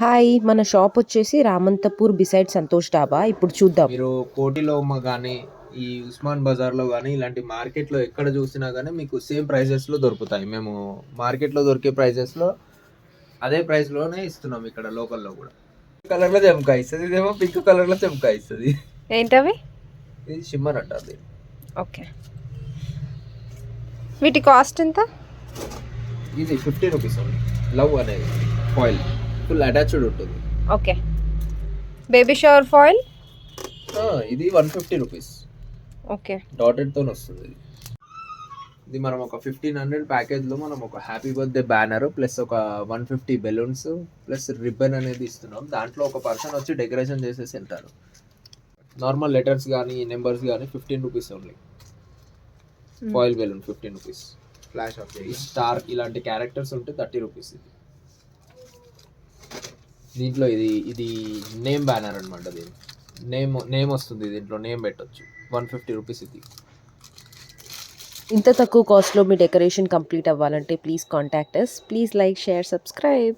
Hi మన shop వచ్చేసి Ramanthapur beside Santosh డాబా. ఇప్పుడు చూద్దాం. మీరు కోటిలో కానీ ఈ ఉస్మాన్ బజార్లో కానీ ఇలాంటి మార్కెట్లో ఎక్కడ చూసినా కానీ మీకు సేమ్ ప్రైజెస్లో దొరుకుతాయి. మేము మార్కెట్లో దొరికే ప్రైజెస్లో అదే ప్రైస్లోనే ఇస్తున్నాం ఇక్కడ లోకల్లో కూడా. కలర్లో చెమకా ఇస్తుంది ఇదేమో పింక్ కలర్లో చెమకా ఇస్తుంది. ఏంటవి? ఇది షిమ్మర్ అంటారు. ఓకే. వీటి కాస్ట్ ఎంత? ఇది ఫిఫ్టీ రూపీస్ ఉంది లవ్ అనేది ఫాయిల్ ఫుల్ అటాచ్డ్ ఉంటుంది. ఓకే బేబీ షవర్ ఫాయిల్ ఆ, ఇది వన్ ఫిఫ్టీ రూపీస్ ఓకే డాటెడ్తో వస్తుంది ఇది. ఇది మనం ఒక ఫిఫ్టీన్ హండ్రెడ్ ప్యాకేజ్లో మనం ఒక హ్యాపీ బర్త్డే బ్యానర్ ప్లస్ ఒక one fifty balloons plus ribbon అనేది ఇస్తున్నాం. దాంట్లో ఒక పర్సన్ వచ్చి డెకరేషన్ చేసేసి వెళ్తారు. నార్మల్ లెటర్స్ కానీ నెంబర్స్ కానీ fifteen rupees only foil balloon fifteen rupees flash of star ఇలాంటి క్యారెక్టర్స్ ఉంటే థర్టీ రూపీస్ ఇది. దీంట్లో ఇది ఇది నేమ్ బ్యానర్ అనమాట దీని. నేమ్ నేమ్ వస్తుంది దీంట్లో నేమ్ పెట్టొచ్చు. వన్ ఫిఫ్టీ రూపీస్ ఇది. ఇంత తక్కువ కాస్ట్లో మీ డెకరేషన్ కంప్లీట్ అవ్వాలంటే please contact us please like share subscribe